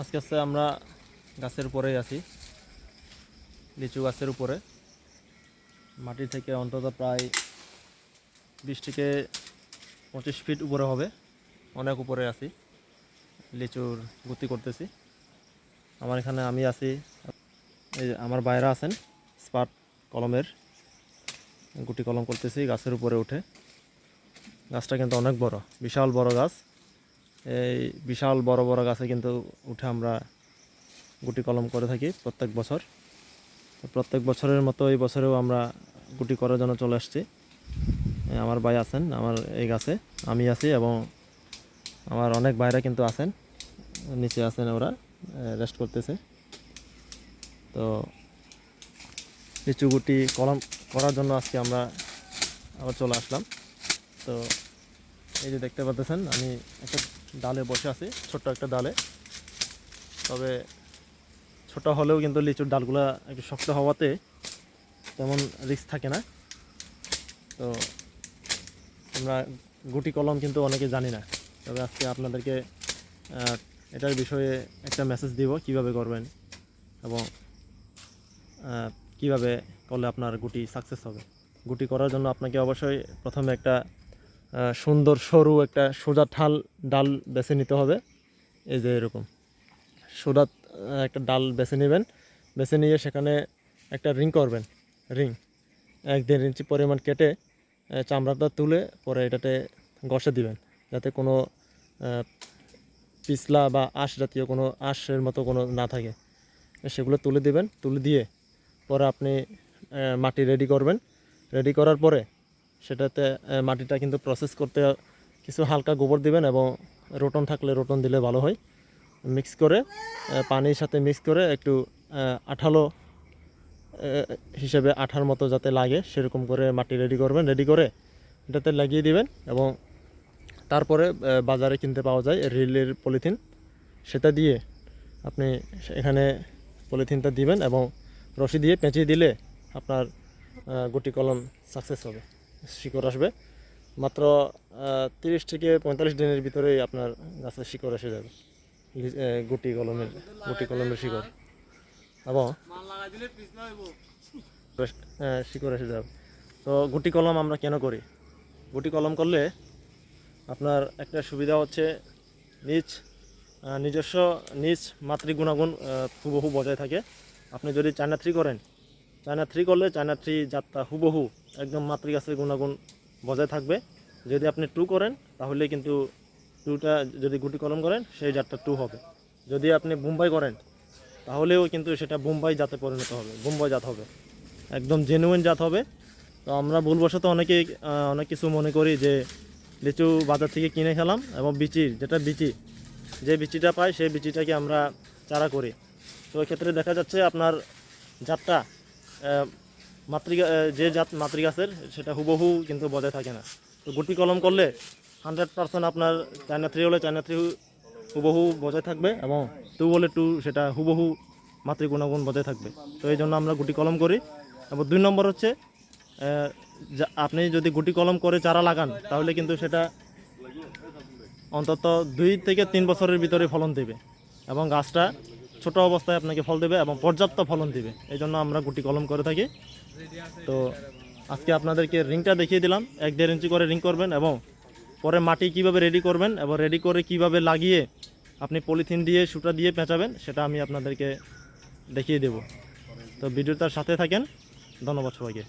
আস্তে আস্তে আমরা গাছের উপরেই আছি, লিচু গাছের উপরে। মাটি থেকে অন্তত প্রায় বিশ থেকে পঁচিশ ফিট উপরে হবে, অনেক উপরে আছি, লিচুর গুতি করতেছি। আমার এখানে আমি আছি, এই আমার বাইরে আছেন, স্পাট কলমের গুটি কলম করতেছি গাছের উপরে উঠে। গাছটা কিন্তু অনেক বড়, বিশাল বড় গাছ। এই বিশাল বড় বড় গাছে কিন্তু উঠে আমরা গুটি কলম করে থাকি প্রত্যেক বছর। প্রত্যেক বছরের মতো এই বছরেও আমরা গুটি করার জন্য চলে আসছি। আমার ভাই আছেন, আমার এই গাছে, আমি আছি এবং আমার অনেক ভাইরা কিন্তু আছেন, নিচে আছেন ওরা রেস্ট করতেছে। তো লিচু গুটি কলম করার জন্য আজকে আমরা আবার চলে আসলাম। তো এই যে দেখতে পাচ্ছেন, আমি একটা ডালে বসে আছে, ছোট্ট একটা ডালে। তবে ছোট হলেও কিন্তু লিচুর ডালগুলা একটু শক্ত হওয়াতে তেমন রিস্ক থাকে না। তো আমরা গুটি কলম কিন্তু অনেকে জানি না। তবে আজকে আপনাদেরকে এটার বিষয়ে একটা মেসেজ দিব, কীভাবে করবেন এবং কীভাবে করলে আপনার গুটি সাকসেস হবে। গুটি করার জন্য আপনাকে অবশ্যই প্রথমে একটা সুন্দর সরু একটা সোজা ঠাল, ডাল বেছে নিতে হবে। এই যে এরকম। সোজা একটা ডাল বেছে নেবেন। বেছে নিয়ে সেখানে একটা রিং করবেন। রিং। এক দেড় ইঞ্চি পরিমাণ কেটে চামড়াটা তুলে পরে এটাতে ঘষে দিবেন। যাতে কোনো পিছলা বা আঁশ জাতীয় কোনো আঁশের মতো কোনো না থাকে। সেগুলো তুলে দিবেন। তুলে দিয়ে পরে আপনি মাটি রেডি করবেন। রেডি করার পরে সেটাতে মাটিটা কিন্তু প্রসেস করতে কিছু হালকা গোবর দিবেন এবং রোটন থাকলে রোটন দিলে ভালো হয়। মিক্স করে পানির সাথে মিক্স করে একটু আঠালো হিসেবে আঠার মতো যাতে লাগে সেরকম করে মাটি রেডি করবেন। রেডি করে এটাতে লাগিয়ে দিবেন এবং তারপরে বাজারে কিনতে পাওয়া যায় রিলের পলিথিন। সেটা দিয়ে আপনি এখানে পলিথিনটা দিবেন এবং রশি দিয়ে পেঁচিয়ে দিলে আপনার গুটি কলম সাকসেস হবে। শিকড় আসবে। মাত্র তিরিশ থেকে পঁয়তাল্লিশ দিনের ভিতরেই আপনার গাছের শিকড় এসে যাবে। গুটি কলমের গুটি কলমের শিকড়। এবং শিকড় এসে যাবে। তো গুটি কলম আমরা কেন করি? গুটি কলম করলে আপনার একটা সুবিধা হচ্ছে, নিজ নিজস্ব নিজ মাতৃ গুণাগুণ হুবহু বজায় থাকে। আপনি যদি চায়না থ্রি করেন চায়না থ্রি করলে চায়না থ্রি যাত্রা হুবহু একদম মাতৃগাছের গুণাগুণ বজায় থাকবে। যদি আপনি টু করেন, তাহলে কিন্তু টুটা যদি গুটি কলম করেন, সেই জাতটা টু হবে। যদি আপনি বোম্বাই করেন, তাহলেও কিন্তু সেটা বোম্বাই জাতে পরিণত হবে, বোম্বাই জাত হবে। একদম জেনুইন জাত হবে। তো আমরা ভুলবশত অনেকে অনেক কিছু মনে করি যে লিচু বাজার থেকে কিনে খেলাম এবং বিচি, যেটা বিচি, যে বিচিটা পাই, সেই বিচিটাকে আমরা চারা করি। তো ক্ষেত্রে দেখা যাচ্ছে আপনার জাতটা মাতৃগা যে জাত মাতৃগাছের, সেটা হুবহু কিন্তু বজায় থাকে না। তো গুটি কলম করলে হান্ড্রেড পার্সেন্ট আপনার চায়না থ্রি হলে চায়না থ্রি হুবহু বজায় থাকবে এবং টু হলে টু সেটা হুবহু মাতৃ গুণাগুণ বজায় থাকবে। তো এই জন্য আমরা গুটি কলম করি। এবং দুই নম্বর হচ্ছে আপনি যদি গুটি কলম করে চারা লাগান, তাহলে কিন্তু সেটা অন্তত দুই থেকে তিন বছরের ভিতরে ফলন দেবে এবং গাছটা ছোট অবস্থায় আপনাকে ফল দেবে এবং পর্যাপ্ত ফলন দেবে। এই জন্য আমরা গুটি কলম করে থাকি। তো আজকে আপনাদেরকে রিংটা দেখিয়ে দিলাম। এক দেড় ইঞ্চি করে রিং করবেন এবং পরে মাটি কীভাবে রেডি করবেন এবং রেডি করে কীভাবে লাগিয়ে আপনি পলিথিন দিয়ে সুটা দিয়ে পেঁচাবেন, সেটা আমি আপনাদেরকে দেখিয়ে দেব। তো ভিডিওটার সাথে থাকেন। ধন্যবাদ সবাইকে।